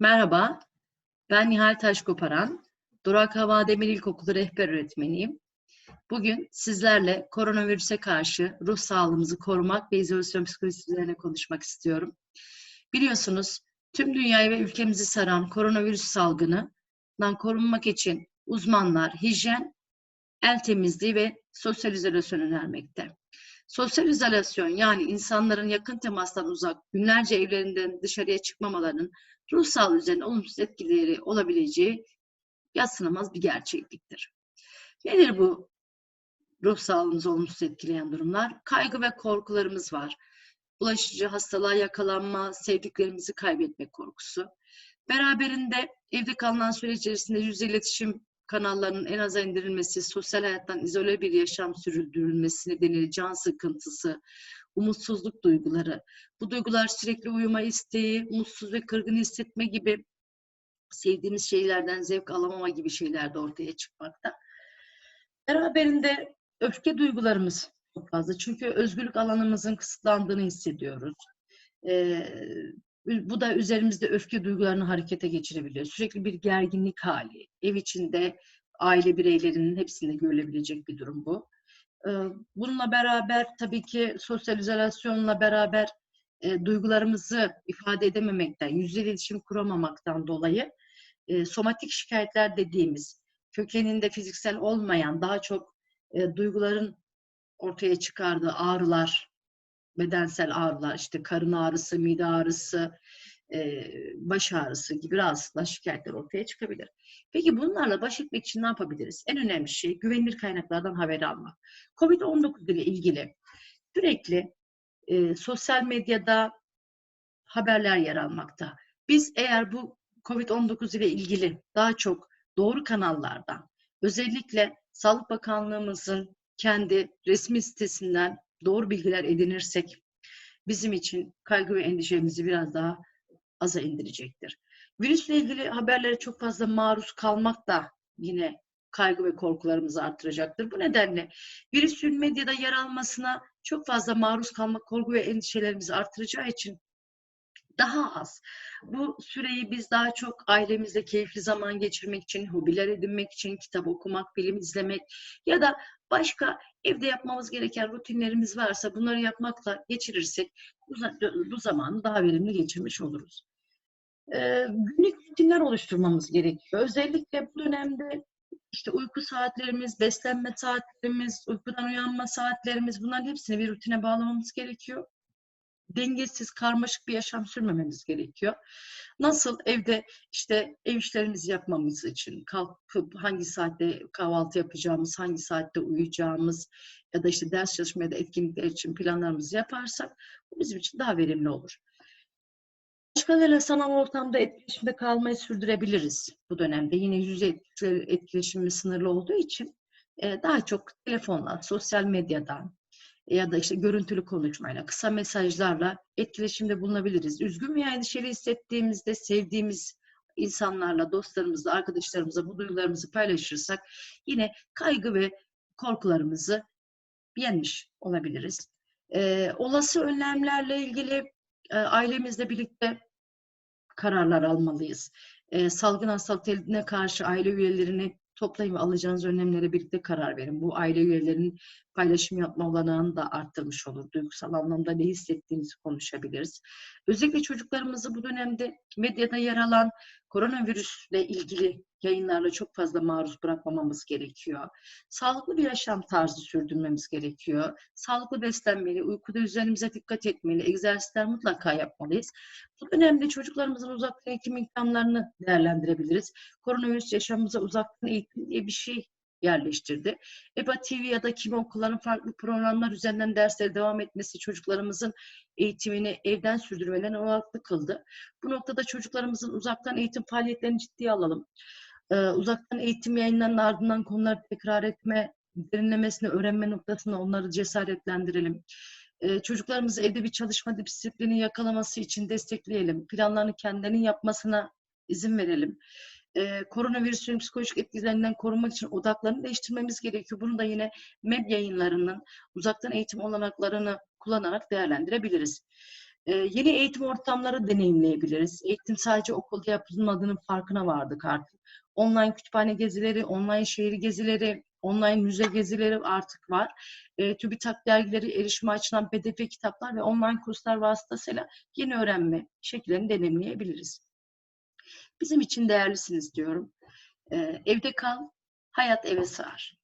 Merhaba, ben Nihal Taşkoparan. Durak Hava Demir İlkokulu rehber öğretmeniyim. Bugün sizlerle koronavirüse karşı ruh sağlığımızı korumak ve izolasyon psikolojisi üzerine konuşmak istiyorum. Biliyorsunuz tüm dünyayı ve ülkemizi saran koronavirüs salgından korunmak için uzmanlar hijyen, el temizliği ve sosyal izolasyon önermekte. Sosyal izolasyon yani insanların yakın temastan uzak, günlerce evlerinden dışarıya çıkmamalarının ruh sağlığı üzerine olumsuz etkileri olabileceği yatsınamaz bir gerçekliktir. Nedir bu ruh sağlığımızı olumsuz etkileyen durumlar? Kaygı ve korkularımız var. Bulaşıcı hastalığa yakalanma, sevdiklerimizi kaybetme korkusu. Beraberinde evde kalınan süre içerisinde yüz iletişim kanallarının en aza indirilmesi, sosyal hayattan izole bir yaşam sürdürülmesi nedeniyle can sıkıntısı, umutsuzluk duyguları, bu duygular sürekli uyuma isteği, mutsuz ve kırgın hissetme gibi sevdiğimiz şeylerden zevk alamama gibi şeyler de ortaya çıkmakta. Beraberinde öfke duygularımız çok fazla. Çünkü özgürlük alanımızın kısıtlandığını hissediyoruz. Ee, bu da üzerimizde öfke duygularını harekete geçirebiliyor. Sürekli bir gerginlik hali. Ev içinde aile bireylerinin hepsinde görülebilecek bir durum bu. Bununla beraber tabii ki sosyal izolasyonla beraber e, duygularımızı ifade edememekten, yüz iletişim kuramamaktan dolayı e, somatik şikayetler dediğimiz kökeninde fiziksel olmayan daha çok e, duyguların ortaya çıkardığı ağrılar, bedensel ağrılar, işte karın ağrısı, mide ağrısı, baş ağrısı gibi rahatsızlıklar, şikayetler ortaya çıkabilir. Peki bunlarla baş etmek için ne yapabiliriz? En önemli şey güvenilir kaynaklardan haber almak. Covid-19 ile ilgili sürekli e, sosyal medyada haberler yer almakta. Biz eğer bu COVID-19 ile ilgili daha çok doğru kanallardan, özellikle Sağlık Bakanlığımızın kendi resmi sitesinden doğru bilgiler edinirsek bizim için kaygı ve endişemizi biraz daha aza indirecektir. Virüsle ilgili haberlere çok fazla maruz kalmak da yine kaygı ve korkularımızı artıracaktır. Bu nedenle virüsün medyada yer almasına çok fazla maruz kalmak korku ve endişelerimizi artıracağı için daha az. Bu süreyi biz daha çok ailemizle keyifli zaman geçirmek için, hobiler edinmek için, kitap okumak, film izlemek ya da başka evde yapmamız gereken rutinlerimiz varsa bunları yapmakla geçirirsek bu, zamanı daha verimli geçirmiş oluruz. Ee, günlük rutinler oluşturmamız gerekiyor. Özellikle bu dönemde işte uyku saatlerimiz, beslenme saatlerimiz, uykudan uyanma saatlerimiz bunların hepsini bir rutine bağlamamız gerekiyor dengesiz, karmaşık bir yaşam sürmememiz gerekiyor. Nasıl evde işte ev işlerimizi yapmamız için kalkıp hangi saatte kahvaltı yapacağımız, hangi saatte uyuyacağımız ya da işte ders çalışmaya ya da etkinlikler için planlarımızı yaparsak bu bizim için daha verimli olur. Başkalarıyla sanal ortamda etkileşimde kalmayı sürdürebiliriz bu dönemde. Yine yüz etkileşimi sınırlı olduğu için daha çok telefonla, sosyal medyadan, ya da işte görüntülü konuşmayla, kısa mesajlarla etkileşimde bulunabiliriz. Üzgün veya endişeli hissettiğimizde sevdiğimiz insanlarla, dostlarımızla, arkadaşlarımızla bu duygularımızı paylaşırsak yine kaygı ve korkularımızı yenmiş olabiliriz. Ee, olası önlemlerle ilgili e, ailemizle birlikte kararlar almalıyız. Ee, salgın hastalıklarına karşı aile üyelerini toplayın ve alacağınız önlemlere birlikte karar verin. Bu aile üyelerinin paylaşım yapma olanağını da arttırmış olur. Duygusal anlamda ne hissettiğinizi konuşabiliriz. Özellikle çocuklarımızı bu dönemde medyada yer alan koronavirüsle ilgili yayınlarla çok fazla maruz bırakmamamız gerekiyor. Sağlıklı bir yaşam tarzı sürdürmemiz gerekiyor. Sağlıklı beslenmeli, uykuda üzerimize dikkat etmeli, egzersizler mutlaka yapmalıyız. Bu dönemde çocuklarımızın uzaktan eğitim imkanlarını değerlendirebiliriz. Koronavirüs yaşamımıza uzaktan eğitim diye bir şey yerleştirdi. EBA TV ya da kimi okulların farklı programlar üzerinden derslere devam etmesi çocuklarımızın eğitimini evden sürdürmelerine olanaklı kıldı. Bu noktada çocuklarımızın uzaktan eğitim faaliyetlerini ciddiye alalım. Ee, uzaktan eğitim yayınlarının ardından konuları tekrar etme, derinlemesine öğrenme noktasında onları cesaretlendirelim. Ee, çocuklarımızı evde bir çalışma disiplini yakalaması için destekleyelim. Planlarını kendilerinin yapmasına izin verelim e, koronavirüsün psikolojik etkilerinden korunmak için odaklarını değiştirmemiz gerekiyor. Bunu da yine MEB yayınlarının uzaktan eğitim olanaklarını kullanarak değerlendirebiliriz. Ee, yeni eğitim ortamları deneyimleyebiliriz. Eğitim sadece okulda yapılmadığının farkına vardık artık. Online kütüphane gezileri, online şehir gezileri, online müze gezileri artık var. E, TÜBİTAK dergileri erişime açılan PDF kitaplar ve online kurslar vasıtasıyla yeni öğrenme şekillerini deneyimleyebiliriz. Bizim için değerlisiniz diyorum. Ee, evde kal, hayat eve sığar.